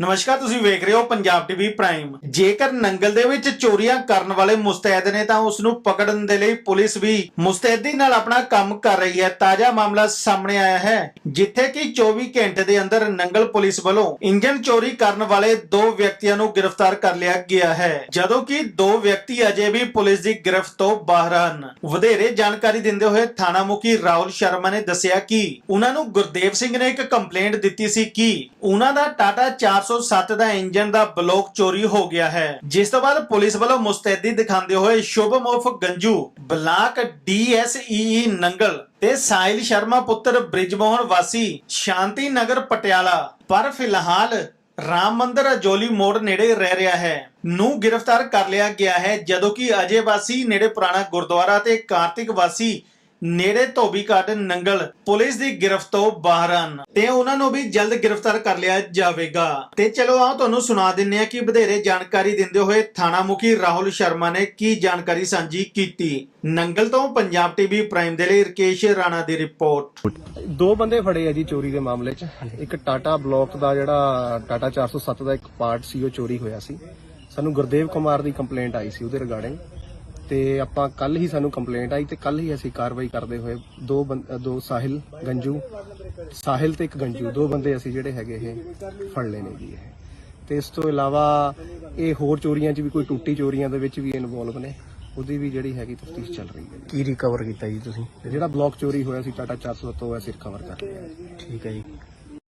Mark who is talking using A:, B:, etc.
A: ਨਮਸਕਾਰ, ਤੁਸੀਂ ਵੇਖ ਰਹੇ ਹੋ ਪੰਜਾਬ ਟੀਵੀ ਪ੍ਰਾਈਮ। ਜੇਕਰ ਨੰਗਲ ਦੇ ਵਿੱਚ ਚੋਰੀਆਂ ਕਰਨ ਵਾਲੇ ਮੁਸਤੈਦ ਨੇ ਤਾਂ ਉਸ ਨੂੰ ਪਕੜਨ ਦੇ ਲਈ ਪੁਲਿਸ ਵੀ ਮੁਸਤੈਦੀ ਨਾਲ ਆਪਣਾ ਕੰਮ ਕਰ ਰਹੀ ਹੈ। ਤਾਜ਼ਾ ਮਾਮਲਾ ਸਾਹਮਣੇ ਆਇਆ ਹੈ, ਜਿੱਥੇ ਕਿ 24 ਘੰਟੇ ਦੇ ਅੰਦਰ ਨੰਗਲ ਪੁਲਿਸ ਵੱਲੋਂ ਇੰਜਨ ਚੋਰੀ ਕਰਨ ਵਾਲੇ ਦੋ ਵਿਅਕਤੀਆਂ ਨੂੰ ਗ੍ਰਿਫਤਾਰ ਕਰ ਲਿਆ ਗਿਆ ਹੈ। ਜਦੋਂ ਕਿ ਦੋ ਵਿਅਕਤੀ ਅਜੇ ਵੀ ਪੁਲਿਸ ਦੀ ਗ੍ਰਿਫਤ ਤੋਂ ਬਾਹਰ ਹਨ। ਵਧੇਰੇ ਜਾਣਕਾਰੀ ਦਿੰਦੇ ਹੋਏ ਥਾਣਾ ਮੁਖੀ ਰਾਹੁਲ ਸ਼ਰਮਾ ਨੇ ਦੱਸਿਆ ਕਿ ਉਹਨਾਂ ਨੂੰ ਗੁਰਦੇਵ ਸਿੰਘ ਨੇ ਇੱਕ ਕੰਪਲੇਂਟ ਦਿੱਤੀ ਸੀ ਕਿ ਉਹਨਾਂ ਦਾ ਟਾਟਾ 407 ਦਾ ਇੰਜਨ ਦਾ ਬਲੋਕ ਚੋਰੀ ਹੋ ਗਿਆ ਹੈ। ਜਿਸ ਤੋਂ ਬਾਅਦ ਪੁਲਿਸ ਵੱਲੋਂ ਮੁਸਤੈਦੀ ਦਿਖਾਉਂਦੇ ਹੋਏ ਸ਼ੁਭਮ ਉਰਫ ਗੰਜੂ, ਬਲਾਕ ਡੀਐਸਈਈ ਨੰਗਲ ਤੇ ਸਾਹਿਲ ਸ਼ਰਮਾ ਪੁੱਤਰ ਬ੍ਰਿਜਮੋਹਨ ਵਾਸੀ, ਸ਼ਾਂਤੀ ਨਗਰ ਪਟਿਆਲਾ। ਪਰ ਫਿਲਹਾਲ ਰਾਮ ਮੰਦਰ ਅਜੋਲੀ ਮੋੜ ਨੇੜੇ ਰਹਿ ਰਿਹਾ ਹੈ। ਨੂੰ ਗ੍ਰਿਫਤਾਰ ਕਰ ਲਿਆ ਗਿਆ ਹੈ, ਜਦੋਂ ਕਿ ਅਜੇ ਵਾਸੀ ਨੇੜੇ ਪੁਰਾਣਾ ਗੁਰਦੁਆਰਾ ਤੇ ਕਾਰਤਿਕ ਵਾਸੀ ਨੇੜੇ ਧੋਬੀ ਘਾਟ ਨੰਗਲ ਪੁਲਿਸ ਦੀ ਗ੍ਰਿਫਤ ਤੋਂ ਬਾਹਰ ਹਨ। ਤੇ ਉਹਨਾਂ ਨੂੰ ਵੀ ਜਲਦ ਗ੍ਰਿਫਤਾਰ ਕਰ ਲਿਆ ਜਾਵੇਗਾ। ਤੇ ਚਲੋ ਆਓ ਤੁਹਾਨੂੰ ਸੁਣਾ ਦਿੰਨੇ ਆ ਕਿ ਵਧੇਰੇ ਜਾਣਕਾਰੀ ਦਿੰਦੇ ਹੋਏ ਥਾਣਾ ਮੁਖੀ ਰਾਹੁਲ ਸ਼ਰਮਾ ਨੇ ਕੀ ਜਾਣਕਾਰੀ ਸਾਂਝੀ ਕੀਤੀ। ਨੰਗਲ ਤੋਂ ਪੰਜਾਬ ਟੀਵੀ ਪ੍ਰਾਈਮ ਦੇ ਲਈ ਰਕੇਸ਼ ਰਾਣਾ ਦੀ ਰਿਪੋਰਟ।
B: ਦੋ ਬੰਦੇ ਫੜੇ ਆ ਜੀ ਚੋਰੀ ਦੇ ਮਾਮਲੇ 'ਚ। ਇੱਕ ਟਾਟਾ ਬਲੌਕ ਦਾ ਜਿਹੜਾ ਟਾਟਾ 407 ਦਾ ਇੱਕ ਪਾਰਟ ਸੀ ਉਹ ਚੋਰੀ ਹੋਇਆ ਸੀ। ਸਾਨੂੰ ਗੁਰਦੇਵ ਕੁਮਾਰ ਦੀ ਕੰਪਲੇਂਟ ਆਈ ਸੀ ਉਹਦੇ ਰਿਗਾਰਡਿੰਗ। ਤੇ ਆਪਾਂ ਕੱਲ ਹੀ ਸਾਨੂੰ ਕੰਪਲੇਂਟ ਆਈ ਤੇ ਕੱਲ ਹੀ ਅਸੀਂ ਕਾਰਵਾਈ ਕਰਦੇ ਹੋਏ ਦੋ ਦੋ ਸਾਹਿਲ ਗੰਜੂ। ਸਾਹਿਲ ਤੇ ਇੱਕ ਗੰਜੂ ਦੋ ਬੰਦੇ ਅਸੀਂ ਜਿਹੜੇ ਹੈਗੇ ਇਹ ਫੜ ਲਏ ਨੇ ਜੀ ਇਹ। ਤੇ ਇਸ ਤੋਂ ਇਲਾਵਾ ਇਹ ਹੋਰ ਚੋਰੀਆਂ 'ਚ ਵੀ ਕੋਈ ਟੁੱਟੀ ਚੋਰੀਆਂ ਦੇ ਵਿੱਚ ਵੀ ਇਨਵੋਲਵ ਨੇ। ਉਹਦੀ ਵੀ ਜਿਹੜੀ ਹੈਗੀ ਤਫਤੀਸ਼ ਚੱਲ ਰਹੀ ਹੈ।
C: ਕੀ ਰਿਕਵਰ ਕੀਤਾ ਜੀ ਤੁਸੀਂ?
B: ਜਿਹੜਾ ਬਲੌਕ ਚੋਰੀ ਹੋਇਆ ਸੀ ਟਾਟਾ 407 ਉਹ ਅਸੀਂ ਰਿਕਵਰ ਕਰ ਲਿਆ
C: ਠੀਕ ਹੈ ਜੀ।